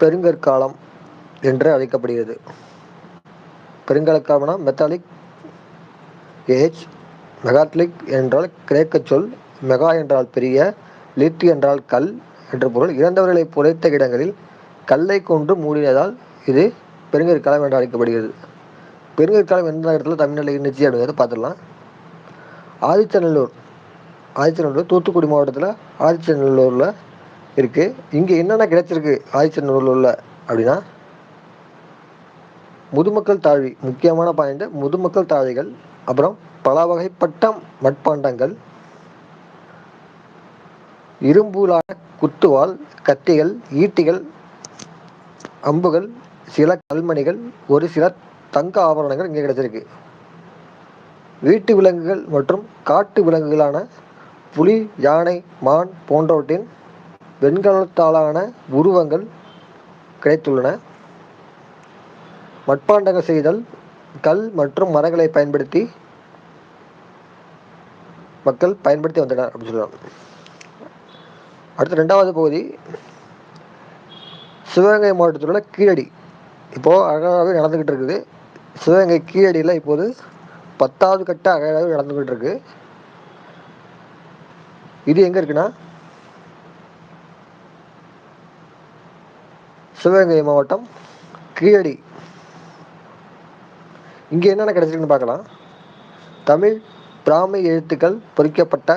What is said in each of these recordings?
பெருங்கற்காலம் என்று அழைக்கப்படுகிறது. பெருங்கற்காலம்னா மெத்தாலிக் ஏஜ் மெகாட்லிக் என்றால் கிரேக்க சொல் மெகா என்றால் பெரிய லித் என்றால் கல் என்ற பொருள். இறந்தவர்களை புதைத்த இடங்களில் கல்லை கொண்டு மூடியதால் இது பெருங்கற்காலம் என்று அழைக்கப்படுகிறது. பெருங்கற்காலம் எந்த இடத்துல தமிழ்நாட்டில் இருந்துச்சு அப்படிங்கிறத பார்த்துடலாம். ஆதிச்சநல்லூர் ஆதிச்சநல்லூர் தூத்துக்குடி மாவட்டத்தில் ஆதிச்சநல்லூரில் இருக்குது இங்கே என்னென்ன கிடைச்சிருக்கு? ஆதிச்சநல்லூரில் அப்படின்னா முதுமக்கள் தாழ்வி முக்கியமான பாயிண்ட் முதுமக்கள் தாழ்விகள் அப்புறம் பல வகைப்பட்ட மட்பாண்டங்கள் இரும்பூலான குத்துவால் கத்திகள் ஈட்டிகள் அம்புகள் சில கல்மணிகள் ஒரு சில தங்க ஆபரணங்கள் இங்கே கிடைச்சிருக்கு. வீட்டு விலங்குகள் மற்றும் காட்டு விலங்குகளான புலி யானை மான் போன்றவற்றின் வெண்கலத்தாலான உருவங்கள் கிடைத்துள்ளன. மட்பாண்டங்கள் செய்தல் கல் மற்றும் மரங்களை பயன்படுத்தி மக்கள் பயன்படுத்தி வந்தனர் அப்படின்னு சொல்லலாம். அடுத்து ரெண்டாவது பகுதி சிவகங்கை மாவட்டத்தில் உள்ள கீழடி. இப்போது அகழாய்வு நடந்துக்கிட்டு இருக்குது. சிவகங்கை கீழடியில் இப்போது பத்தாவது கட்ட அகழாய்வு நடந்துக்கிட்டு இருக்கு. இது எங்கே இருக்குன்னா சிவகங்கை மாவட்டம் கீழடி. இங்கே என்னென்ன கிடைச்சிருக்குன்னு பார்க்கலாம். தமிழ் பிராமி எழுத்துக்கள் பொறிக்கப்பட்ட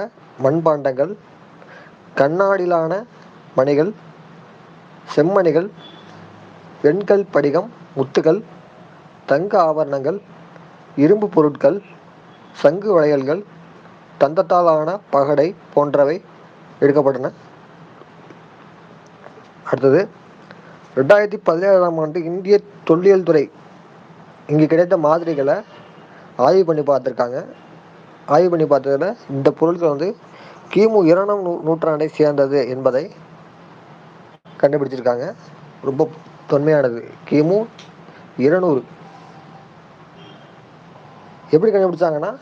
மண்பாண்டங்கள் கண்ணாடிலான மணிகள் செம்மணிகள் வெண்கல் படிகம் முத்துகள் தங்க ஆபரணங்கள் இரும்பு பொருட்கள் சங்கு வளையல்கள் தந்தத்தாலான பகடை போன்றவை எடுக்கப்பட்டன. அடுத்தது ரெண்டாயிரத்தி பதினேழாம் ஆண்டு இந்திய தொல்லியல் துறை இங்கே கிடைத்த மாதிரிகளை ஆய்வு பண்ணி பார்த்துருக்காங்க. ஆய்வு பண்ணி பார்த்ததில் இந்த பொருட்கள் வந்து கிமு இரண்டாம் நூ நூற்றாண்டை சேர்ந்தது என்பதை கண்டுபிடிச்சிருக்காங்க. ரொம்ப தொன்மையானது. கிமு இருநூறு. எப்படி கண்டுபிடிச்சாங்கன்னா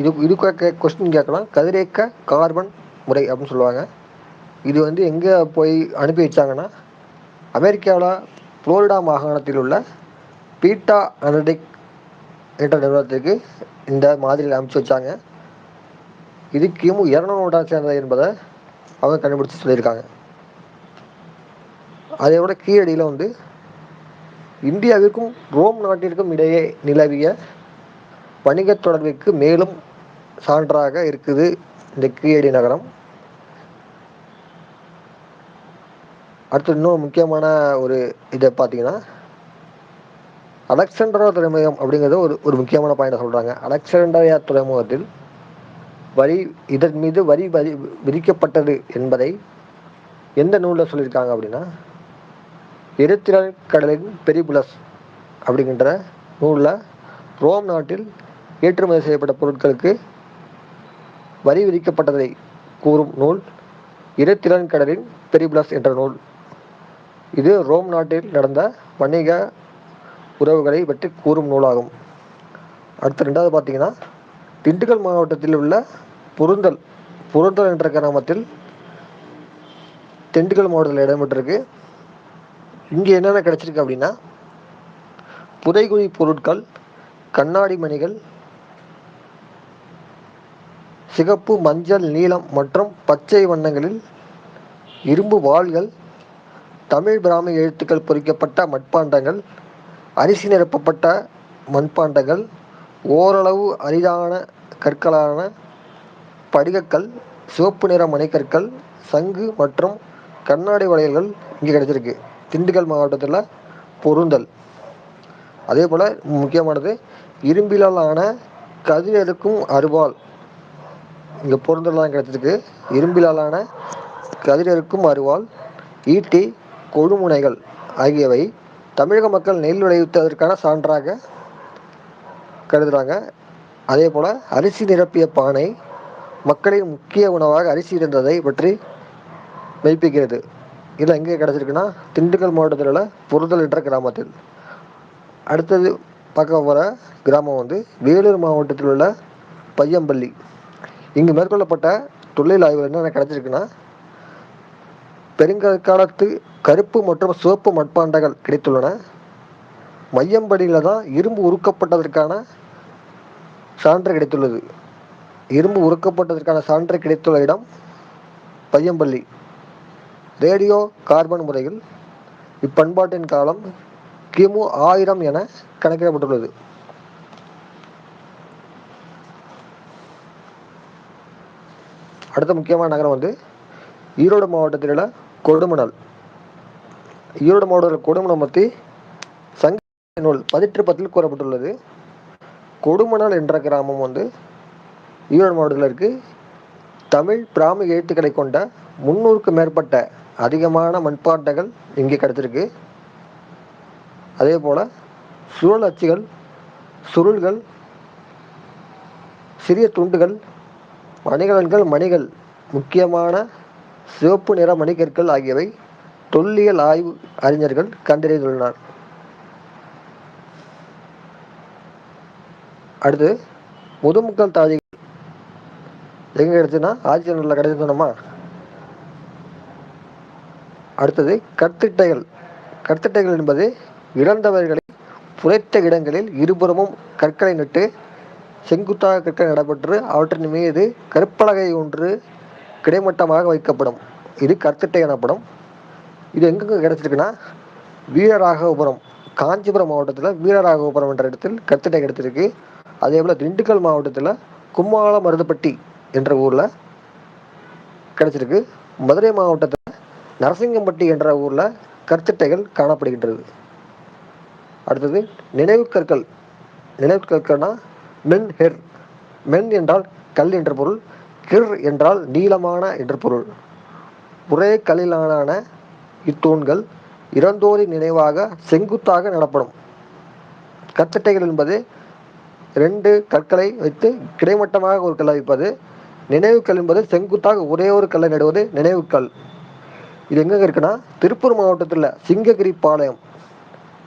இது இது கொஸ்டின் கேட்கலாம். கதிரேக்க கார்பன் முறை அப்படின்னு சொல்லுவாங்க. இது வந்து எங்கே போய் அனுப்பி வச்சாங்கன்னா அமெரிக்காவில் புளோரிடா மாகாணத்தில் உள்ள பீட்டா அனடிக் என்ற நிறுவனத்திற்கு இந்த மாதிரியில் அமைச்சு வச்சாங்க. இது கிமு இரநூறு நூற்றாண்டு சேர்ந்தது என்பதை அவங்க கண்டுபிடிச்சு சொல்லியிருக்காங்க. அதை விட கீழடியில் வந்து இந்தியாவிற்கும் ரோம் நாட்டிற்கும் இடையே நிலவிய வணிகத் தொடர்பிற்கு மேலும் சான்றாக இருக்குது இந்த கீழடி நகரம். அடுத்து இன்னும் முக்கியமான ஒரு இதை பார்த்தீங்கன்னா அலெக்சாண்டரா துறைமுகம் அப்படிங்கிறது ஒரு ஒரு முக்கியமான பாயிண்ட் சொல்கிறாங்க அலெக்சாண்டரியா துறைமுகத்தில் வரி இதன் மீது வரி வரி விதிக்கப்பட்டது என்பதை எந்த நூலில் சொல்லியிருக்காங்க அப்படின்னா எரித்திரல் கடலின் பெரிபுலஸ் அப்படிங்கின்ற நூலில் ரோம் நாட்டில் ஏற்றுமதி செய்யப்பட்ட பொருட்களுக்கு வரி விதிக்கப்பட்டதை கூறும் நூல் இருத்திறன் கடலின் பெரிபுலஸ் என்ற நூல். இது ரோம் நாட்டில் நடந்த வணிக உறவுகளை பற்றி கூறும் நூலாகும். அடுத்து ரெண்டாவது பார்த்தீங்கன்னா திண்டுக்கல் மாவட்டத்தில் உள்ள பொருந்தல் பொருந்தல் என்ற கிராமத்தில் திண்டுக்கல் மாவட்டத்தில் இடம்பெற்றிருக்கு. இங்கே என்னென்ன கிடச்சிருக்கு அப்படின்னா புதைகுழி பொருட்கள் கண்ணாடி மணிகள் சிகப்பு மஞ்சள் நீலம் மற்றும் பச்சை வண்ணங்களில் இரும்பு வாள்கள் தமிழ் பிராமி எழுத்துக்கள் பொறிக்கப்பட்ட மட்பாண்டங்கள் அரிசி நிரப்பப்பட்ட மண்பாண்டங்கள் ஓரளவு அரிதான கற்களான படிகக்கல் சிவப்பு நிற மணிக்கற்கள் சங்கு மற்றும் கண்ணாடி வளையல்கள் இங்கே கிடைச்சிருக்கு. திண்டுக்கல் மாவட்டத்தில் பொருந்தல். அதே போல் முக்கியமானது இரும்பிலால் ஆன கதிரெடுக்கும் அருவாள். இங்கே பொருந்தலாம் கிடைச்சிருக்கு. இரும்பிலாலான கதிரெடுக்கும் அருவாள். ஈட்டி கொழுமுனைகள் ஆகியவை தமிழக மக்கள் நெல் விளைவித்ததற்கான சான்றாக கருதுகிறாங்க அதே போல் அரிசி நிரப்பிய பானை மக்களின் முக்கிய உணவாக அரிசி இருந்ததை பற்றி மெய்ப்பிக்கிறது. இதில் எங்கே கிடச்சிருக்குன்னா திண்டுக்கல் மாவட்டத்தில் உள்ள பொருதல் என்ற கிராமத்தில். அடுத்தது பார்க்க போகிற கிராமம் வந்து வேலூர் மாவட்டத்தில் உள்ள பையம்பள்ளி. இங்கு மேற்கொள்ளப்பட்ட தொழில் ஆய்வு என்னென்ன கிடச்சிருக்குன்னா பெருங்கற்காலத்து கருப்பு மற்றும் சிவப்பு மட்பாண்டங்கள் கிடைத்துள்ளன. மையம்படியில் தான் இரும்பு உருக்கப்பட்டதற்கான சான்று கிடைத்துள்ளது. இரும்பு உருக்கப்பட்டதற்கான சான்று கிடைத்துள்ள இடம் பையம்பள்ளி. ரேடியோ கார்பன் முறையில் இப்பண்பாட்டின் காலம் கிமு ஆயிரம் என கணக்கிடப்பட்டுள்ளது. அடுத்த முக்கியமான நகரம் வந்து ஈரோடு மாவட்டத்தில் உள்ள கொடுமணல் ஈரோடு மாவட்டத்தில் கொடுமணம் பற்றி சங்க நூல் பதிற்று பத்தில் கூறப்பட்டுள்ளது. கொடுமணல் என்ற கிராமம் வந்து ஈரோடு மாவட்டத்தில் இருக்கு. தமிழ் பிராமி எழுத்துக்களை கொண்ட முன்னூறுக்கு மேற்பட்ட அதிகமான மண்பாண்டங்கள் இங்கே கிடைச்சிருக்கு அதே போல் சுழல் அச்சுகள் சுருள்கள் சிறிய துண்டுகள் மணிகலன்கள் மணிகள் முக்கியமான சிவப்பு நிற மணிக்கற்கள் ஆகியவை தொல்லியல் ஆய்வு அறிஞர்கள் கண்டறிந்துள்ளனர். அடுத்து முதுமுக்கல் தாதிகள் எங்க கிடைச்சுன்னா ஆதிச்சநல்லூர்ல கிடைச்சு சொன்னோமா? அடுத்தது கற்திட்டைகள். கற்திட்டைகள் என்பது இழந்தவர்களை புதைத்த இடங்களில் இருபுறமும் கற்களை நட்டு செங்குத்தாக கற்கள் நடைபெற்று அவற்றின் மீது கற்பலகை ஒன்று கிடைமட்டமாக வைக்கப்படும். இது கற்திட்டை எனப்படும். இது எங்கெங்க கிடைச்சிருக்குன்னா வீரராகவபுரம் காஞ்சிபுரம் மாவட்டத்தில் வீரராகவபுரம் என்ற இடத்தில் கற்திட்டை கிடைச்சிருக்கு. அதே போல் திண்டுக்கல் மாவட்டத்தில் கும்மாள மருதுப்பட்டி என்ற ஊரில் கிடைச்சிருக்கு. மதுரை மாவட்டத்தில் நரசிங்கம்பட்டி என்ற ஊரில் கற்திட்டைகள் காணப்படுகின்றது. அடுத்தது நினைவு கற்கள். நினைவு கற்கள்னா மென் ஹெர். மென் என்றால் கல் என்ற பொருள். கிர் என்றால் நீளமான என்ற பொருள். ஒரே கல்லிலான இத்தூண்கள் இறந்தோரின் நினைவாக செங்குத்தாக நடப்படும். கத்தட்டைகள் என்பது ரெண்டு கற்களை வைத்து கிடைமட்டமாக ஒரு கல்லை வைப்பது நினைவுக்கல் என்பது செங்குத்தாக ஒரே ஒரு கல்லை நடுவது நினைவுக்கல். இது எங்கெங்க இருக்குன்னா திருப்பூர் மாவட்டத்தில் சிங்ககிரி பாளையம்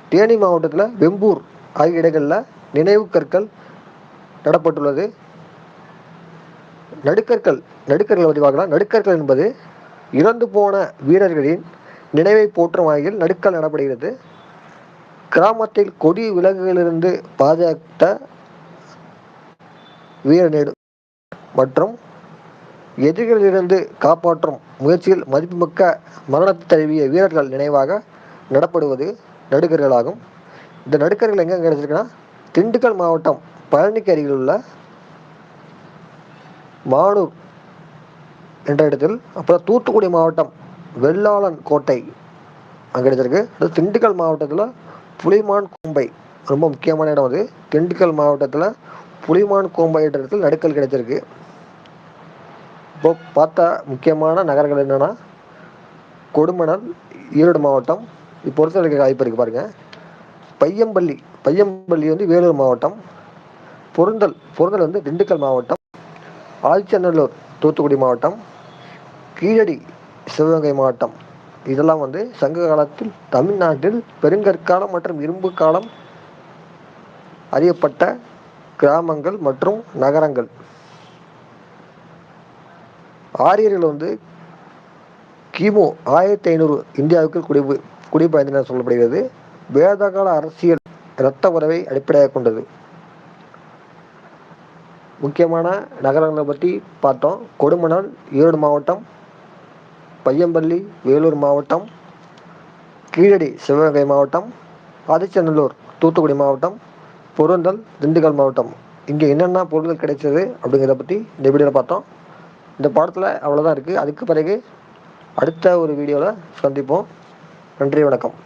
தேனி மாவட்டத்தில் வெம்பூர் ஆகிய இடங்களில் நினைவு கற்கள் நடப்பட்டுள்ளது. நடுக்கற்கள் நடுக்கர்கள் பதிவாகலாம் நடுக்கற்கள் என்பது இறந்து போன வீரர்களின் நினைவை போற்றும் வகையில் நடுக்கல் நடப்படுகிறது கிராமத்தில் கொடி விலங்குகளிலிருந்து பாதுகாத்த வீர மற்றும் எதிரிகளிலிருந்து காப்பாற்றும் முயற்சியில் மதிப்புமிக்க மரணத்தை தழுவிய வீரர்கள் நினைவாக நடப்படுவது நடுக்கர்களாகும். இந்த நடுக்கர்கள் எங்கே கிடைச்சிருக்குன்னா திண்டுக்கல் மாவட்டம் பழனிக்கு அருகில் உள்ள மானூர் என்ற இடத்தில் அப்புறம் தூத்துக்குடி மாவட்டம் வெள்ளாளன் கோட்டை அங்கே கிடைச்சிருக்கு அது திண்டுக்கல் மாவட்டத்தில் புலிமான் கோம்பை ரொம்ப முக்கியமான இடம் அது. திண்டுக்கல் மாவட்டத்தில் புலிமான் கோம்பை என்ற இடத்தில் நடுக்கல் கிடைச்சிருக்கு. இப்போ பார்த்தா முக்கியமான நகரங்கள் என்னென்னா கொடுமணல் ஈரோடு மாவட்டம் இப்போ பொறுத்தவரைக்கும் வாய்ப்பு இருக்குது பாருங்கள் பையம்பள்ளி பையம்பள்ளி வந்து வேலூர் மாவட்டம். பொருந்தல் பொருந்தல் வந்து திண்டுக்கல் மாவட்டம். ஆதிச்சநல்லூர் தூத்துக்குடி மாவட்டம் கீழடி சிவகங்கை மாவட்டம். இதெல்லாம் வந்து சங்க காலத்தில் தமிழ்நாட்டில் பெருங்கற்காலம் மற்றும் இரும்பு காலம் அறியப்பட்ட கிராமங்கள் மற்றும் நகரங்கள். ஆரியர்கள் வந்து கிமு ஆயிரத்தி ஐநூறு இந்தியாவுக்கு குடி குடிபெயர்ந்தனர் சொல்லப்படுகிறது. வேதகால அரசியல் இரத்த உறவை அடிப்படையாக கொண்டது. முக்கியமான நகரங்களை பற்றி பார்த்தோம். கொடுமணல் ஈரோடு மாவட்டம் பையம்பள்ளி வேலூர் மாவட்டம் கீழடி சிவகங்கை மாவட்டம் ஆதிச்சநல்லூர் தூத்துக்குடி மாவட்டம் பொருந்தல் திண்டுக்கல் மாவட்டம். இங்கே என்னென்ன பொருட்கள் கிடைச்சது அப்படிங்கிறத பற்றி இந்த வீடியோவில் பார்த்தோம். இந்த பாடத்தில் அவ்வளோதான் இருக்குது அதுக்கு பிறகு அடுத்த ஒரு வீடியோவில் சந்திப்போம். நன்றி வணக்கம்.